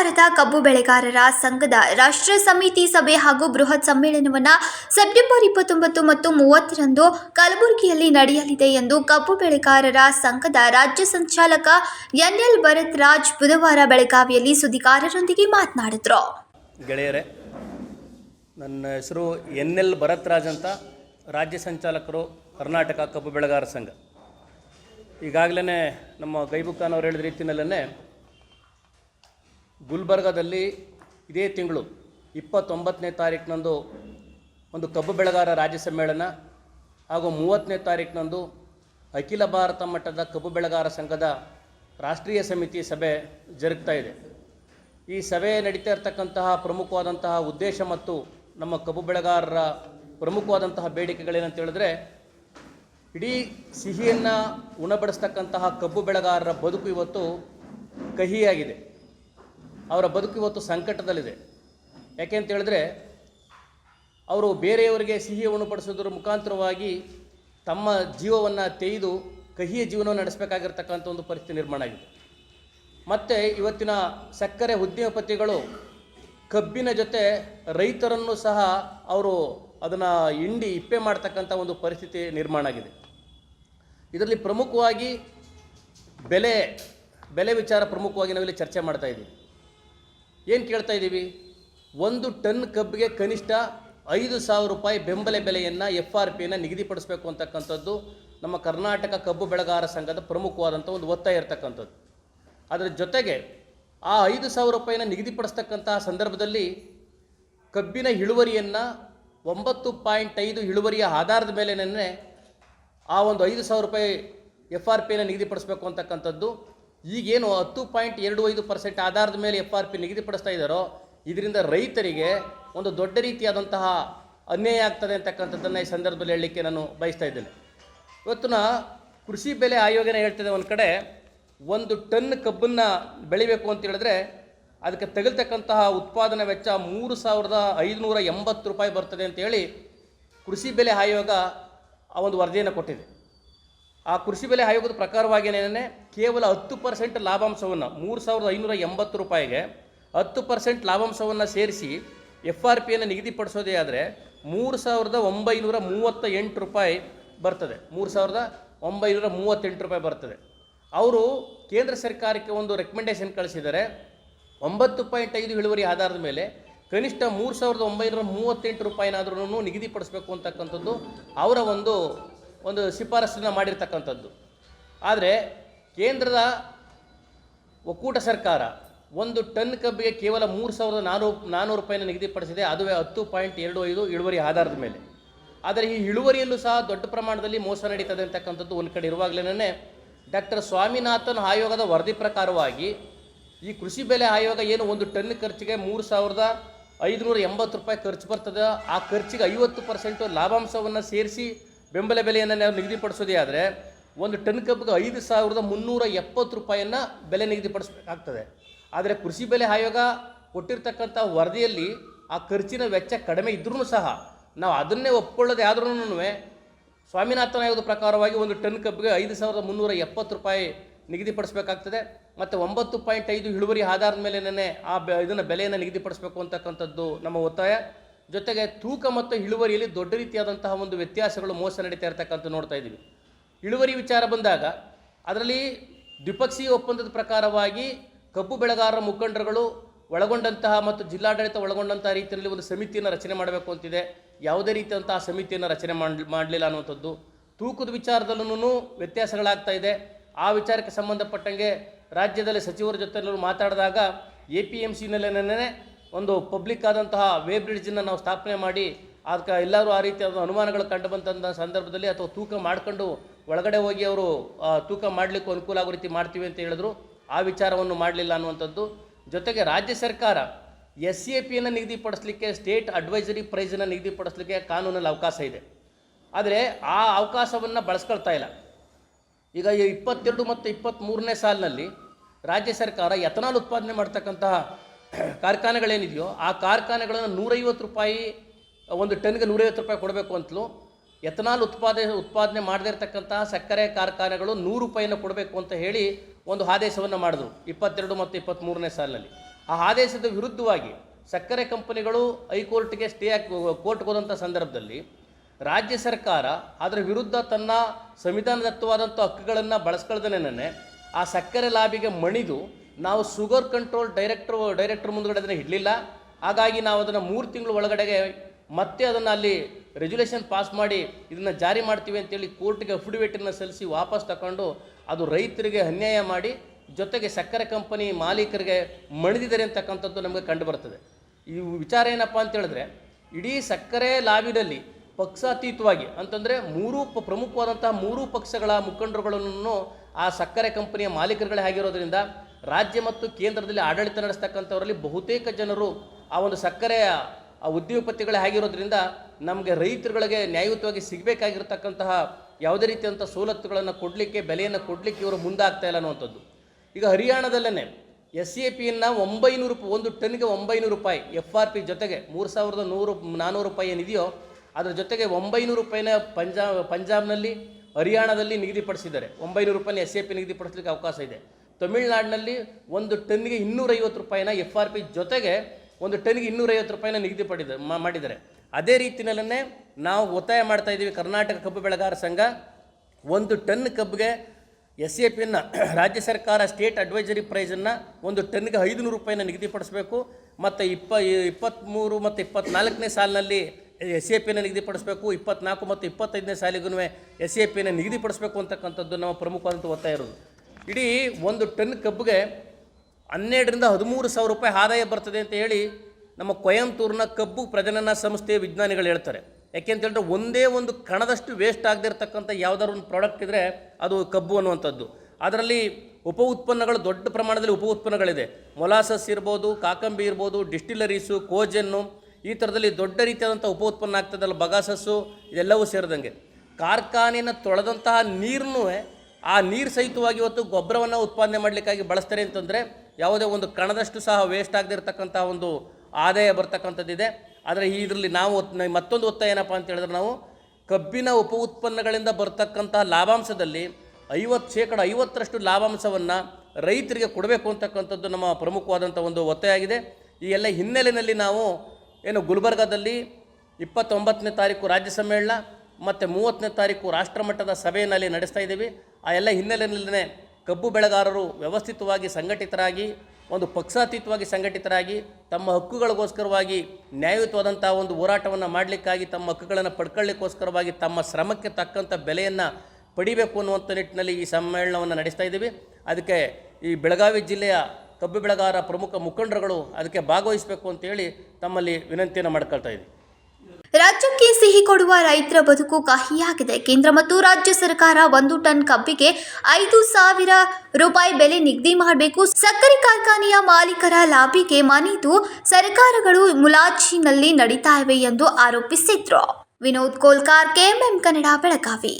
ಭಾರತ ಕಬ್ಬು ಬೆಳೆಗಾರರ ಸಂಘದ ರಾಷ್ಟ್ರ ಸಮಿತಿ ಸಭೆ ಹಾಗೂ ಬೃಹತ್ ಸಮ್ಮೇಳನವನ್ನು ಸೆಪ್ಟೆಂಬರ್ ಇಪ್ಪತ್ತೊಂಬತ್ತು ಮತ್ತು ಮೂವತ್ತರಂದು ಕಲಬುರಗಿಯಲ್ಲಿ ನಡೆಯಲಿದೆ ಎಂದು ಕಬ್ಬು ಬೆಳೆಗಾರರ ಸಂಘದ ರಾಜ್ಯ ಸಂಚಾಲಕ ಎನ್ಎಲ್ ಭರತ್ ರಾಜ್ ಬುಧವಾರ ಬೆಳಗಾವಿಯಲ್ಲಿ ಸುದ್ದಿಗಾರರೊಂದಿಗೆ ಮಾತನಾಡಿದರು. ಗೆಳೆಯರೇ, ನನ್ನ ಹೆಸರು ಎನ್ ಎಲ್ ಭರತ್ರಾಜ್ ಅಂತ ರಾಜ್ಯ ಸಂಚಾಲಕರು ಕರ್ನಾಟಕ ಕಬ್ಬು ಬೆಳೆಗಾರ ಸಂಘ. ಈಗಾಗಲೇ ನಮ್ಮ ಗೈಬುಖಾನ್ ಅವರು ಹೇಳಿದ ರೀತಿಯಲ್ಲೇ ಗುಲ್ಬರ್ಗದಲ್ಲಿ ಇದೇ ತಿಂಗಳು ಇಪ್ಪತ್ತೊಂಬತ್ತನೇ ತಾರೀಕಿನಂದು ಒಂದು ಕಬ್ಬು ಬೆಳೆಗಾರ ರಾಜ್ಯ ಸಮ್ಮೇಳನ ಹಾಗೂ ಮೂವತ್ತನೇ ತಾರೀಕಿನಂದು ಅಖಿಲ ಭಾರತ ಮಟ್ಟದ ಕಬ್ಬು ಬೆಳೆಗಾರ ಸಂಘದ ರಾಷ್ಟ್ರೀಯ ಸಮಿತಿ ಸಭೆ ಜರುಗ್ತಾ ಇದೆ. ಈ ಸಭೆ ನಡೀತಾ ಇರತಕ್ಕಂತಹ ಪ್ರಮುಖವಾದಂತಹ ಉದ್ದೇಶ ಮತ್ತು ನಮ್ಮ ಕಬ್ಬು ಬೆಳೆಗಾರರ ಪ್ರಮುಖವಾದಂತಹ ಬೇಡಿಕೆಗಳೇನಂತ ಹೇಳಿದ್ರೆ, ಇಡೀ ಸಿಹಿಯನ್ನು ಉಣಬಡಿಸ್ತಕ್ಕಂತಹ ಕಬ್ಬು ಬೆಳೆಗಾರರ ಬದುಕು ಇವತ್ತು ಕಹಿಯಾಗಿದೆ. ಅವರ ಬದುಕು ಇವತ್ತು ಸಂಕಟದಲ್ಲಿದೆ. ಯಾಕೆ ಅಂತ ಹೇಳಿದ್ರೆ, ಅವರು ಬೇರೆಯವರಿಗೆ ಸಿಹಿ ಉಣಪಡಿಸೋದ್ರ ಮುಖಾಂತರವಾಗಿ ತಮ್ಮ ಜೀವವನ್ನು ತೆಯ್ದು ಕಹಿಯ ಜೀವನ ನಡೆಸಬೇಕಾಗಿರ್ತಕ್ಕಂಥ ಒಂದು ಪರಿಸ್ಥಿತಿ ನಿರ್ಮಾಣ ಆಗಿದೆ. ಮತ್ತು ಇವತ್ತಿನ ಸಕ್ಕರೆ ಉದ್ಯಮಪತಿಗಳು ಕಬ್ಬಿನ ಜೊತೆ ರೈತರನ್ನು ಸಹ ಅವರು ಅದನ್ನು ಹಿಂಡಿ ಇಪ್ಪೆ ಮಾಡ್ತಕ್ಕಂಥ ಒಂದು ಪರಿಸ್ಥಿತಿ ನಿರ್ಮಾಣ ಆಗಿದೆ. ಇದರಲ್ಲಿ ಪ್ರಮುಖವಾಗಿ ಬೆಲೆ ಬೆಲೆ ವಿಚಾರ ಪ್ರಮುಖವಾಗಿ ನಾವಿಲ್ಲಿ ಚರ್ಚೆ ಮಾಡ್ತಾ ಇದ್ದೀವಿ. ಏನು ಕೇಳ್ತಾ ಇದ್ದೀವಿ ಒಂದು ಟನ್ ಕಬ್ಬಿಗೆ ಕನಿಷ್ಠ ಐದು ಸಾವಿರ ರೂಪಾಯಿ ಬೆಂಬಲ ಬೆಲೆಯನ್ನು ಎಫ್ ಆರ್ ಪಿಯನ್ನು ನಿಗದಿಪಡಿಸಬೇಕು ಅಂತಕ್ಕಂಥದ್ದು ನಮ್ಮ ಕರ್ನಾಟಕ ಕಬ್ಬು ಬೆಳೆಗಾರ ಸಂಘದ ಪ್ರಮುಖವಾದಂಥ ಒಂದು ಒತ್ತಾಯ ಇರತಕ್ಕಂಥದ್ದು. ಅದರ ಜೊತೆಗೆ ಆ ಐದು ಸಾವಿರ ರೂಪಾಯಿನ ನಿಗದಿಪಡಿಸ್ತಕ್ಕಂತಹ ಸಂದರ್ಭದಲ್ಲಿ ಕಬ್ಬಿನ ಇಳುವರಿಯನ್ನು ಒಂಬತ್ತು ಪಾಯಿಂಟ್ ಐದು ಇಳುವರಿಯ ಆಧಾರದ ಮೇಲೆನೇ ಆ ಒಂದು ಐದು ಸಾವಿರ ರೂಪಾಯಿ ಎಫ್ ಆರ್ ಪಿಯನ್ನು ನಿಗದಿಪಡಿಸಬೇಕು ಅಂತಕ್ಕಂಥದ್ದು. ಈಗೇನು ಹತ್ತು ಪಾಯಿಂಟ್ ಎರಡು ಐದು ಪರ್ಸೆಂಟ್ ಆಧಾರದ ಮೇಲೆ ಎಫ್ ಆರ್ ಪಿ ನಿಗದಿಪಡಿಸ್ತಾ ಇದ್ದಾರೋ, ಇದರಿಂದ ರೈತರಿಗೆ ಒಂದು ದೊಡ್ಡ ರೀತಿಯಾದಂತಹ ಅನ್ಯಾಯ ಆಗ್ತದೆ ಅಂತಕ್ಕಂಥದ್ದನ್ನು ಈ ಸಂದರ್ಭದಲ್ಲಿ ಹೇಳಲಿಕ್ಕೆ ನಾನು ಬಯಸ್ತಾ ಇದ್ದೇನೆ. ಇವತ್ತಿನ ಕೃಷಿ ಬೆಲೆ ಆಯೋಗನ ಹೇಳ್ತದೆ ಒಂದು ಕಡೆ, ಒಂದು ಟನ್ ಕಬ್ಬನ್ನು ಬೆಳಿಬೇಕು ಅಂತ ಹೇಳಿದ್ರೆ ಅದಕ್ಕೆ ತಗಲ್ತಕ್ಕಂತಹ ಉತ್ಪಾದನಾ ವೆಚ್ಚ ಮೂರು ಸಾವಿರದ ಐದುನೂರ ಎಂಬತ್ತು ರೂಪಾಯಿ ಬರ್ತದೆ ಅಂತೇಳಿ ಕೃಷಿ ಬೆಲೆ ಆಯೋಗ ಆ ಒಂದು ವರದಿಯನ್ನು ಕೊಟ್ಟಿದೆ. ಆ ಕೃಷಿ ಬೆಲೆ ಆಯೋಗದ ಪ್ರಕಾರವಾಗಿ ಏನೇನೆ ಕೇವಲ ಹತ್ತು ಪರ್ಸೆಂಟ್ ಲಾಭಾಂಶವನ್ನು, ಮೂರು ಸಾವಿರದ ಐನೂರ ಎಂಬತ್ತು ರೂಪಾಯಿಗೆ ಹತ್ತು ಪರ್ಸೆಂಟ್ ಲಾಭಾಂಶವನ್ನು ಸೇರಿಸಿ ಎಫ್ ಆರ್ ಪಿಯನ್ನು ನಿಗದಿಪಡಿಸೋದೇ ಆದರೆ ಮೂರು ಸಾವಿರದ ಒಂಬೈನೂರ ಮೂವತ್ತ ಎಂಟು ರೂಪಾಯಿ ಬರ್ತದೆ. ಮೂರು ಸಾವಿರದ ಒಂಬೈನೂರ ಮೂವತ್ತೆಂಟು ರೂಪಾಯಿ ಬರ್ತದೆ. ಅವರು ಕೇಂದ್ರ ಸರ್ಕಾರಕ್ಕೆ ಒಂದು ರೆಕಮೆಂಡೇಶನ್ ಕಳಿಸಿದರೆ ಒಂಬತ್ತು ಪಾಯಿಂಟ್ ಐದು ಇಳುವರಿ ಆಧಾರದ ಮೇಲೆ ಕನಿಷ್ಠ ಮೂರು ಸಾವಿರದ ಒಂಬೈನೂರ ಮೂವತ್ತೆಂಟು ರೂಪಾಯಿನಾದ್ರೂ ನಿಗದಿಪಡಿಸಬೇಕು ಅಂತಕ್ಕಂಥದ್ದು ಅವರ ಒಂದು ಒಂದು ಶಿಫಾರಸನ್ನು ಮಾಡಿರ್ತಕ್ಕಂಥದ್ದು. ಆದರೆ ಕೇಂದ್ರದ ಒಕ್ಕೂಟ ಸರ್ಕಾರ ಒಂದು ಟನ್ ಕಬ್ಬಿಗೆ ಕೇವಲ ಮೂರು ಸಾವಿರದ ನಾನೂರು ನಾನ್ನೂರು ರೂಪಾಯಿನ ನಿಗದಿಪಡಿಸಿದೆ, ಅದುವೇ ಹತ್ತು ಪಾಯಿಂಟ್ ಎರಡು ಐದು ಇಳುವರಿ ಆಧಾರದ ಮೇಲೆ. ಆದರೆ ಈ ಇಳುವರಿಯಲ್ಲೂ ಸಹ ದೊಡ್ಡ ಪ್ರಮಾಣದಲ್ಲಿ ಮೋಸ ನಡೀತದೆ ಅಂತಕ್ಕಂಥದ್ದು ಒಂದು ಕಡೆ ಇರುವಾಗಲೇ ಡಾಕ್ಟರ್ ಸ್ವಾಮಿನಾಥನ್ ಆಯೋಗದ ವರದಿ ಪ್ರಕಾರವಾಗಿ ಈ ಕೃಷಿ ಬೆಲೆ ಆಯೋಗ ಏನು ಒಂದು ಟನ್ ಖರ್ಚಿಗೆ ಮೂರು ಸಾವಿರದ ಐದುನೂರ ಎಂಬತ್ತು ರೂಪಾಯಿ ಖರ್ಚು ಬರ್ತದೆ, ಆ ಖರ್ಚಿಗೆ ಐವತ್ತು ಪರ್ಸೆಂಟು ಲಾಭಾಂಶವನ್ನು ಸೇರಿಸಿ ಬೆಂಬಲ ಬೆಲೆಯನ್ನು ನಾವು ನಿಗದಿಪಡಿಸೋದೇ ಆದರೆ ಒಂದು ಟನ್ ಕಬ್ಬಿಗೆ ಐದು ಸಾವಿರದ ಮುನ್ನೂರ ಎಪ್ಪತ್ತು ರೂಪಾಯಿಯನ್ನು ಬೆಲೆ ನಿಗದಿಪಡಿಸಬೇಕಾಗ್ತದೆ. ಆದರೆ ಕೃಷಿ ಬೆಲೆ ಆಯೋಗ ಕೊಟ್ಟಿರ್ತಕ್ಕಂಥ ವರದಿಯಲ್ಲಿ ಆ ಖರ್ಚಿನ ವೆಚ್ಚ ಕಡಿಮೆ ಇದ್ರೂ ಸಹ ನಾವು ಅದನ್ನೇ ಒಪ್ಕೊಳ್ಳೋದು ಆದ್ರೂ ಸ್ವಾಮಿನಾಥನ್ ಆಯೋಗದ ಪ್ರಕಾರವಾಗಿ ಒಂದು ಟನ್ ಕಬ್ಬಿಗೆ ಐದು ಸಾವಿರದ ಮುನ್ನೂರ ಎಪ್ಪತ್ತು ರೂಪಾಯಿ ನಿಗದಿಪಡಿಸಬೇಕಾಗ್ತದೆ. ಮತ್ತು ಒಂಬತ್ತು ಪಾಯಿಂಟ್ ಐದು ಇಳುವರಿ ಆಧಾರದ ಮೇಲೆನೇ ಆ ಬೆ ಇದನ್ನು ಬೆಲೆಯನ್ನು ನಿಗದಿಪಡಿಸಬೇಕು ಅಂತಕ್ಕಂಥದ್ದು ನಮ್ಮ ಒತ್ತಾಯ. ಜೊತೆಗೆ ತೂಕ ಮತ್ತು ಇಳುವರಿಯಲ್ಲಿ ದೊಡ್ಡ ರೀತಿಯಾದಂತಹ ಒಂದು ವ್ಯತ್ಯಾಸಗಳು ಮೋಸ ನಡೀತಾ ಇರ್ತಕ್ಕಂಥ ನೋಡ್ತಾ ಇದ್ದೀವಿ. ಇಳುವರಿ ವಿಚಾರ ಬಂದಾಗ ಅದರಲ್ಲಿ ದ್ವಿಪಕ್ಷೀಯ ಒಪ್ಪಂದದ ಪ್ರಕಾರವಾಗಿ ಕಬ್ಬು ಬೆಳೆಗಾರರ ಮುಖಂಡರುಗಳು ಒಳಗೊಂಡಂತಹ ಮತ್ತು ಜಿಲ್ಲಾಡಳಿತ ಒಳಗೊಂಡಂತಹ ರೀತಿಯಲ್ಲಿ ಒಂದು ಸಮಿತಿಯನ್ನು ರಚನೆ ಮಾಡಬೇಕು ಅಂತಿದೆ. ಯಾವುದೇ ರೀತಿಯಂತಹ ಸಮಿತಿಯನ್ನು ರಚನೆ ಮಾಡಿ, ಮಾಡಲಿಲ್ಲ ಅನ್ನುವಂಥದ್ದು. ತೂಕದ ವಿಚಾರದಲ್ಲೂ ವ್ಯತ್ಯಾಸಗಳಾಗ್ತಾ ಇದೆ. ಆ ವಿಚಾರಕ್ಕೆ ಸಂಬಂಧಪಟ್ಟಂಗೆ ರಾಜ್ಯದಲ್ಲಿ ಸಚಿವರ ಜೊತೆ ಮಾತಾಡಿದಾಗ ಎ ಪಿ ಎಂ ಸಿನಲ್ಲೇನೇ ಒಂದು ಪಬ್ಲಿಕ್ ಆದಂತಹ ವೇ ಬ್ರಿಡ್ಜನ್ನು ನಾವು ಸ್ಥಾಪನೆ ಮಾಡಿ ಅದಕ್ಕೆ ಎಲ್ಲರೂ ಆ ರೀತಿಯಾದ ಅನುಮಾನಗಳು ಕಂಡು ಬಂದಂಥ ಸಂದರ್ಭದಲ್ಲಿ ಅಥವಾ ತೂಕ ಮಾಡ್ಕೊಂಡು ಒಳಗಡೆ ಹೋಗಿ ಅವರು ತೂಕ ಮಾಡಲಿಕ್ಕೂ ಅನುಕೂಲ ಆಗೋ ರೀತಿ ಮಾಡ್ತೀವಿ ಅಂತ ಹೇಳಿದ್ರು. ಆ ವಿಚಾರವನ್ನು ಮಾಡಲಿಲ್ಲ ಅನ್ನುವಂಥದ್ದು. ಜೊತೆಗೆ ರಾಜ್ಯ ಸರ್ಕಾರ ಎಸ್ ಸಿ ಎ ಪಿಯನ್ನು ನಿಗದಿಪಡಿಸಲಿಕ್ಕೆ ಸ್ಟೇಟ್ ಅಡ್ವೈಸರಿ ಪ್ರೈಸನ್ನು ನಿಗದಿಪಡಿಸಲಿಕ್ಕೆ ಕಾನೂನಲ್ಲಿ ಅವಕಾಶ ಇದೆ. ಆದರೆ ಆ ಅವಕಾಶವನ್ನು ಬಳಸ್ಕೊಳ್ತಾ ಇಲ್ಲ. ಈಗ ಇಪ್ಪತ್ತೆರಡು ಮತ್ತು ಇಪ್ಪತ್ತ್ಮೂರನೇ ಸಾಲಿನಲ್ಲಿ ರಾಜ್ಯ ಸರ್ಕಾರ ಎಥನಾಲ್ ಉತ್ಪಾದನೆ ಮಾಡ್ತಕ್ಕಂತಹ ಕಾರ್ಖಾನೆಗಳೇನಿದೆಯೋ, ಆ ಕಾರ್ಖಾನೆಗಳನ್ನು ನೂರೈವತ್ತು ರೂಪಾಯಿ, ಒಂದು ಟನ್ಗೆ ನೂರೈವತ್ತು ರೂಪಾಯಿ ಕೊಡಬೇಕು ಅಂತಲೂ ಎಥನಾಲ್ ಉತ್ಪಾದನೆ ಉತ್ಪಾದನೆ ಮಾಡದೇ ಇರತಕ್ಕಂತಹ ಸಕ್ಕರೆ ಕಾರ್ಖಾನೆಗಳು ನೂರು ರೂಪಾಯಿನ ಕೊಡಬೇಕು ಅಂತ ಹೇಳಿ ಒಂದು ಆದೇಶವನ್ನು ಮಾಡಿದ್ರು, ಇಪ್ಪತ್ತೆರಡು ಮತ್ತು ಇಪ್ಪತ್ತ್ಮೂರನೇ ಸಾಲಿನಲ್ಲಿ. ಆ ಆದೇಶದ ವಿರುದ್ಧವಾಗಿ ಸಕ್ಕರೆ ಕಂಪನಿಗಳು ಹೈಕೋರ್ಟ್ಗೆ ಸ್ಟೇ ಕೋರ್ಟ್ಗೆ ಹೋದಂಥ ಸಂದರ್ಭದಲ್ಲಿ ರಾಜ್ಯ ಸರ್ಕಾರ ಅದರ ವಿರುದ್ಧ ತನ್ನ ಸಂವಿಧಾನದತ್ತವಾದಂಥ ಹಕ್ಕುಗಳನ್ನು ಬಳಸ್ಕೊಳ್ದೇನೆ ಆ ಸಕ್ಕರೆ ಲಾಭಿಗೆ ಮಣಿದು ನಾವು ಶುಗರ್ ಕಂಟ್ರೋಲ್ ಡೈರೆಕ್ಟರ್ ಡೈರೆಕ್ಟರ್ ಮುಂದ್ಗಡೆ ಅದನ್ನು ಇಡಲಿಲ್ಲ. ಹಾಗಾಗಿ ನಾವು ಅದನ್ನು ಮೂರು ತಿಂಗಳು ಒಳಗಡೆಗೆ ಮತ್ತೆ ಅದನ್ನು ಅಲ್ಲಿ ರೆಜುಲೇಷನ್ ಪಾಸ್ ಮಾಡಿ ಇದನ್ನು ಜಾರಿ ಮಾಡ್ತೀವಿ ಅಂತೇಳಿ ಕೋರ್ಟ್ಗೆ ಅಫಿಡವಿಟನ್ನು ಸಲ್ಲಿಸಿ ವಾಪಸ್ ತಗೊಂಡು ಅದು ರೈತರಿಗೆ ಅನ್ಯಾಯ ಮಾಡಿ ಜೊತೆಗೆ ಸಕ್ಕರೆ ಕಂಪನಿ ಮಾಲೀಕರಿಗೆ ಮಣಿದಿದ್ದಾರೆ ಅಂತಕ್ಕಂಥದ್ದು ನಮಗೆ ಕಂಡು ಬರ್ತದೆ ಈ ವಿಚಾರ ಏನಪ್ಪ ಅಂತ ಹೇಳಿದ್ರೆ, ಇಡೀ ಸಕ್ಕರೆ ಲಾಬಿನಲ್ಲಿ ಪಕ್ಷಾತೀತವಾಗಿ ಅಂತಂದರೆ ಮೂರೂ ಪ- ಪ್ರಮುಖವಾದಂತಹ ಮೂರೂ ಪಕ್ಷಗಳ ಮುಖಂಡರುಗಳನ್ನು ಆ ಸಕ್ಕರೆ ಕಂಪನಿಯ ಮಾಲೀಕರುಗಳೇ ಆಗಿರೋದ್ರಿಂದ ರಾಜ್ಯ ಮತ್ತು ಕೇಂದ್ರದಲ್ಲಿ ಆಡಳಿತ ನಡೆಸ್ತಕ್ಕಂಥವರಲ್ಲಿ ಬಹುತೇಕ ಜನರು ಆ ಒಂದು ಸಕ್ಕರೆಯ ಆ ಉದ್ಯೋಗಪತಿಗಳೇ ಆಗಿರೋದ್ರಿಂದ ನಮಗೆ ರೈತರುಗಳಿಗೆ ನ್ಯಾಯಯುತವಾಗಿ ಸಿಗಬೇಕಾಗಿರ್ತಕ್ಕಂತಹ ಯಾವುದೇ ರೀತಿಯಂಥ ಸವಲತ್ತುಗಳನ್ನು ಕೊಡಲಿಕ್ಕೆ, ಬೆಲೆಯನ್ನು ಕೊಡಲಿಕ್ಕೆ ಇವರು ಮುಂದಾಗ್ತಾ ಇಲ್ಲ ಅನ್ನುವಂಥದ್ದು. ಈಗ ಹರಿಯಾಣದಲ್ಲೇ ಎಸ್ ಎ ಪಿಯನ್ನು ಒಂಬೈನೂರು ರೂಪಾಯಿ ಒಂದು ಟನ್ಗೆ ಒಂಬೈನೂರು ರೂಪಾಯಿ ಎಫ್ ಆರ್ ಪಿ ಜೊತೆಗೆ ಮೂರು ಸಾವಿರದ ನೂರು ನಾನ್ನೂರು ರೂಪಾಯಿ ಏನಿದೆಯೋ ಅದರ ಜೊತೆಗೆ ಒಂಬೈನೂರು ರೂಪಾಯಿನ ಪಂಜಾಬ್, ಪಂಜಾಬ್ನಲ್ಲಿ, ಹರಿಯಾಣದಲ್ಲಿ ನಿಗದಿಪಡಿಸಿದ್ದಾರೆ. ಒಂಬೈನೂರು ರೂಪಾಯಿನ ಎಸ್ ಎ ಪಿ ನಿಗದಿಪಡಿಸಲಿಕ್ಕೆ ಅವಕಾಶ ಇದೆ. ತಮಿಳುನಾಡಿನಲ್ಲಿ ಒಂದು ಟನ್ಗೆ ಇನ್ನೂರೈವತ್ತು ರೂಪಾಯಿನ ಎಫ್ ಆರ್ ಪಿ ಜೊತೆಗೆ ಒಂದು ಟನ್ಗೆ ಇನ್ನೂರೈವತ್ತು ರೂಪಾಯಿನ ನಿಗದಿ ಪಡಿದ ಮಾಡಿದ್ದಾರೆ. ಅದೇ ರೀತಿಯಲ್ಲೇ ನಾವು ಒತ್ತಾಯ ಮಾಡ್ತಾ ಇದ್ದೀವಿ ಕರ್ನಾಟಕ ಕಬ್ಬು ಬೆಳೆಗಾರ ಸಂಘ. ಒಂದು ಟನ್ ಕಬ್ಬಿಗೆ ಎಸ್ ಎ ಪಿನ ರಾಜ್ಯ ಸರ್ಕಾರ ಸ್ಟೇಟ್ ಅಡ್ವೈಸರಿ ಪ್ರೈಸನ್ನು ಒಂದು ಟನ್ಗೆ ಐದುನೂರು ರೂಪಾಯಿನ ನಿಗದಿಪಡಿಸಬೇಕು ಮತ್ತು ಇಪ್ಪ ಇಪ್ಪತ್ತ್ಮೂರು ಮತ್ತು ಇಪ್ಪತ್ನಾಲ್ಕನೇ ಸಾಲಿನಲ್ಲಿ ಎಸ್ ಎ ಪಿನ ನಿಗದಿಪಡಿಸಬೇಕು ಇಪ್ಪತ್ನಾಲ್ಕು ಮತ್ತು ಇಪ್ಪತ್ತೈದನೇ ಸಾಲಿಗೂ ಎಸ್ ಎ ಪಿನ ನಿಗದಿಪಡಿಸಬೇಕು ಅಂತಕ್ಕಂಥದ್ದು ನಮ್ಮ ಪ್ರಮುಖವಾದಂಥ ಒತ್ತಾಯ ಇರೋದು. ಇಡೀ ಒಂದು ಟನ್ ಕಬ್ಬಿಗೆ ಹನ್ನೆರಡರಿಂದ ಹದಿಮೂರು ಸಾವಿರ ರೂಪಾಯಿ ಆದಾಯ ಬರ್ತದೆ ಅಂತ ಹೇಳಿ ನಮ್ಮ ಕೊಯಂತೂರಿನ ಕಬ್ಬು ಪ್ರಜನನ ಸಂಸ್ಥೆಯ ವಿಜ್ಞಾನಿಗಳು ಹೇಳ್ತಾರೆ. ಯಾಕೆ ಅಂತ ಹೇಳಿದ್ರೆ ಒಂದೇ ಒಂದು ಕಣದಷ್ಟು ವೇಸ್ಟ್ ಆಗದಿರ್ತಕ್ಕಂಥ ಯಾವ್ದಾದ್ರು ಒಂದು ಪ್ರಾಡಕ್ಟ್ ಇದ್ದರೆ ಅದು ಕಬ್ಬು ಅನ್ನುವಂಥದ್ದು. ಅದರಲ್ಲಿ ಉಪ ಉತ್ಪನ್ನಗಳು ದೊಡ್ಡ ಪ್ರಮಾಣದಲ್ಲಿ ಉಪ ಉತ್ಪನ್ನಗಳಿದೆ ಮೊಲಾಸಸ್ ಇರ್ಬೋದು, ಕಾಕಂಬಿ ಇರ್ಬೋದು ಡಿಸ್ಟಿಲರೀಸು ಕೋಜನ್ನು ಈ ಥರದಲ್ಲಿ ದೊಡ್ಡ ರೀತಿಯಾದಂಥ ಉಪ ಉತ್ಪನ್ನ ಆಗ್ತದಲ್ಲ, ಬಗಾಸಸ್ಸು ಇದೆಲ್ಲವೂ ಸೇರಿದಂಗೆ. ಕಾರ್ಖಾನೆಯನ್ನು ತೊಳೆದಂತಹ ನೀರನ್ನೂ ಆ ನೀರು ಸಹಿತವಾಗಿ ಇವತ್ತು ಗೊಬ್ಬರವನ್ನು ಉತ್ಪಾದನೆ ಮಾಡಲಿಕ್ಕಾಗಿ ಬಳಸ್ತಾರೆ ಅಂತಂದರೆ ಯಾವುದೇ ಒಂದು ಕಣದಷ್ಟು ಸಹ ವೇಸ್ಟ್ ಆಗದಿರ್ತಕ್ಕಂಥ ಒಂದು ಆದಾಯ ಬರ್ತಕ್ಕಂಥದ್ದಿದೆ. ಆದರೆ ಇದರಲ್ಲಿ ನಾವು ಮತ್ತೊಂದು ಒತ್ತ ಏನಪ್ಪ ಅಂತ ಹೇಳಿದ್ರೆ ನಾವು ಕಬ್ಬಿನ ಉಪ ಉತ್ಪನ್ನಗಳಿಂದ ಬರ್ತಕ್ಕಂಥ ಲಾಭಾಂಶದಲ್ಲಿ ಐವತ್ತು ಶೇಕಡ ಐವತ್ತರಷ್ಟು ಲಾಭಾಂಶವನ್ನು ರೈತರಿಗೆ ಕೊಡಬೇಕು ಅಂತಕ್ಕಂಥದ್ದು ನಮ್ಮ ಪ್ರಮುಖವಾದಂಥ ಒಂದು ಒತ್ತೆಯಾಗಿದೆ ಈ ಎಲ್ಲ ಹಿನ್ನೆಲೆಯಲ್ಲಿ ನಾವು ಏನು ಗುಲ್ಬರ್ಗಾದಲ್ಲಿ ಇಪ್ಪತ್ತೊಂಬತ್ತನೇ ತಾರೀಕು ರಾಜ್ಯ ಸಮ್ಮೇಳನ ಮತ್ತು ಮೂವತ್ತನೇ ತಾರೀಕು ರಾಷ್ಟ್ರಮಟ್ಟದ ಸಭೆಯಲ್ಲಿ ನಡೆಸ್ತಾ ಇದ್ದೀವಿ. ಆ ಎಲ್ಲ ಹಿನ್ನೆಲೆಯಲ್ಲೇ ಕಬ್ಬು ಬೆಳೆಗಾರರು ವ್ಯವಸ್ಥಿತವಾಗಿ ಸಂಘಟಿತರಾಗಿ, ಒಂದು ಪಕ್ಷಾತೀತವಾಗಿ ಸಂಘಟಿತರಾಗಿ, ತಮ್ಮ ಹಕ್ಕುಗಳಿಗೋಸ್ಕರವಾಗಿ, ನ್ಯಾಯಯುತವಾದಂಥ ಒಂದು ಹೋರಾಟವನ್ನು ಮಾಡಲಿಕ್ಕಾಗಿ, ತಮ್ಮ ಹಕ್ಕುಗಳನ್ನು ಪಡ್ಕೊಳ್ಳಿಕ್ಕೋಸ್ಕರವಾಗಿ, ತಮ್ಮ ಶ್ರಮಕ್ಕೆ ತಕ್ಕಂಥ ಬೆಲೆಯನ್ನು ಪಡಿಬೇಕು ಅನ್ನುವಂಥ ನಿಟ್ಟಿನಲ್ಲಿ ಈ ಸಮ್ಮೇಳನವನ್ನು ನಡೆಸ್ತಾ ಇದ್ದೀವಿ. ಅದಕ್ಕೆ ಈ ಬೆಳಗಾವಿ ಜಿಲ್ಲೆಯ ಕಬ್ಬು ಬೆಳೆಗಾರ ಪ್ರಮುಖ ಮುಖಂಡರುಗಳು ಅದಕ್ಕೆ ಭಾಗವಹಿಸಬೇಕು ಅಂತೇಳಿ ತಮ್ಮಲ್ಲಿ ವಿನಂತಿಯನ್ನು ಮಾಡ್ಕೊಳ್ತಾ ಇದ್ದೀವಿ. ರಾಜ್ಯಕ್ಕೆ ಸಿಹಿ ಕೊಡುವ ರೈತರ ಬದುಕು ಕಹಿಯಾಗಿದೆ ಕೇಂದ್ರ ಮತ್ತು ರಾಜ್ಯ ಸರ್ಕಾರ ಒಂದು ಟನ್ ಕಬ್ಬಿಗೆ ಐದು ಸಾವಿರ ರೂಪಾಯಿ ಬೆಲೆ ನಿಗದಿ ಮಾಡಬೇಕು. ಸಕ್ಕರೆ ಕಾರ್ಖಾನೆಯ ಮಾಲೀಕರ ಲಾಭಿಗೆ ಮಣಿದು ಸರ್ಕಾರಗಳು ಮುಲಾಜಿನಲ್ಲಿ ನಡೀತಾ ಇವೆ ಎಂದು ಆರೋಪಿಸಿದ್ರು. ವಿನೋದ್ ಕೋಲ್ಕಾರ್, ಕೆಎಂಎಂ ಕನ್ನಡ, ಬೆಳಗಾವಿ.